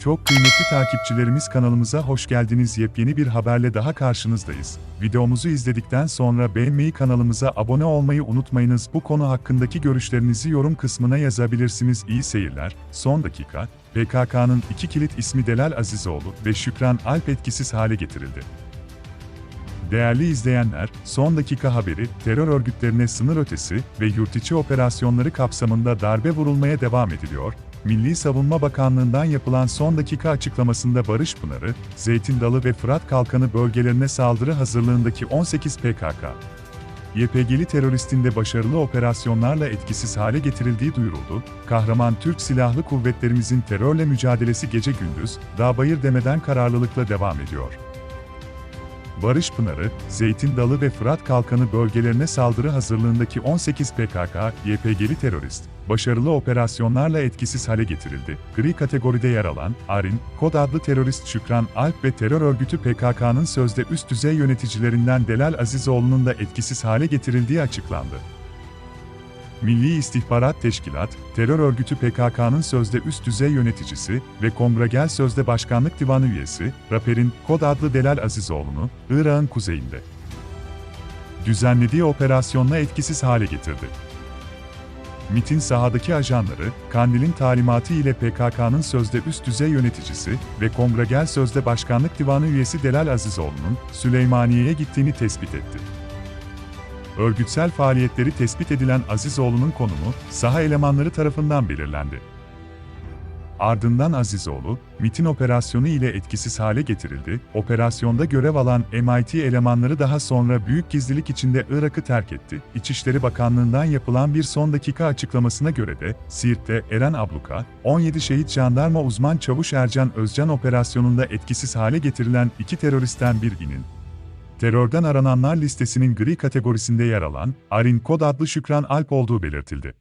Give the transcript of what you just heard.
Çok kıymetli takipçilerimiz kanalımıza hoş geldiniz. Yepyeni bir haberle daha karşınızdayız. Videomuzu izledikten sonra beğenmeyi kanalımıza abone olmayı unutmayınız. Bu konu hakkındaki görüşlerinizi yorum kısmına yazabilirsiniz. İyi seyirler. Son dakika, PKK'nın iki kilit ismi Delal Azizoğlu ve Şükran Alp etkisiz hale getirildi. Değerli izleyenler, son dakika haberi, terör örgütlerine sınır ötesi ve yurt içi operasyonları kapsamında darbe vurulmaya devam ediliyor. Milli Savunma Bakanlığı'ndan yapılan son dakika açıklamasında Barış Pınarı, Zeytin Dalı ve Fırat Kalkanı bölgelerine saldırı hazırlığındaki 18 PKK, YPG'li teröristin de başarılı operasyonlarla etkisiz hale getirildiği duyuruldu. Kahraman Türk Silahlı Kuvvetlerimizin terörle mücadelesi gece gündüz, dağ bayır demeden kararlılıkla devam ediyor. Barış Pınarı, Zeytin Dalı ve Fırat Kalkanı bölgelerine saldırı hazırlığındaki 18 PKK, YPG'li terörist, başarılı operasyonlarla etkisiz hale getirildi. Gri kategoride yer alan, Arin, kod adlı terörist Şükran Alp ve terör örgütü PKK'nın sözde üst düzey yöneticilerinden Delal Azizoğlu'nun da etkisiz hale getirildiği açıklandı. Milli İstihbarat Teşkilat, terör örgütü PKK'nın sözde üst düzey yöneticisi ve Kongregel Sözde Başkanlık Divanı üyesi, raperin kod adlı Delal Azizoğlu'nu, Irak'ın kuzeyinde düzenlediği operasyonla etkisiz hale getirdi. MIT'in sahadaki ajanları, Kandil'in talimatı ile PKK'nın sözde üst düzey yöneticisi ve Kongregel Sözde Başkanlık Divanı üyesi Delal Azizoğlu'nun Süleymaniye'ye gittiğini tespit etti. Örgütsel faaliyetleri tespit edilen Azizoğlu'nun konumu, saha elemanları tarafından belirlendi. Ardından Azizoğlu, MIT'in operasyonu ile etkisiz hale getirildi. Operasyonda görev alan MIT elemanları daha sonra büyük gizlilik içinde Irak'ı terk etti. İçişleri Bakanlığı'ndan yapılan bir son dakika açıklamasına göre de, Siirt'te Eren Abluka, 17 şehit jandarma uzman çavuş Ercan Özcan operasyonunda etkisiz hale getirilen iki teröristten birinin, terörden arananlar listesinin gri kategorisinde yer alan, Arin Kod adlı Şükran Alp olduğu belirtildi.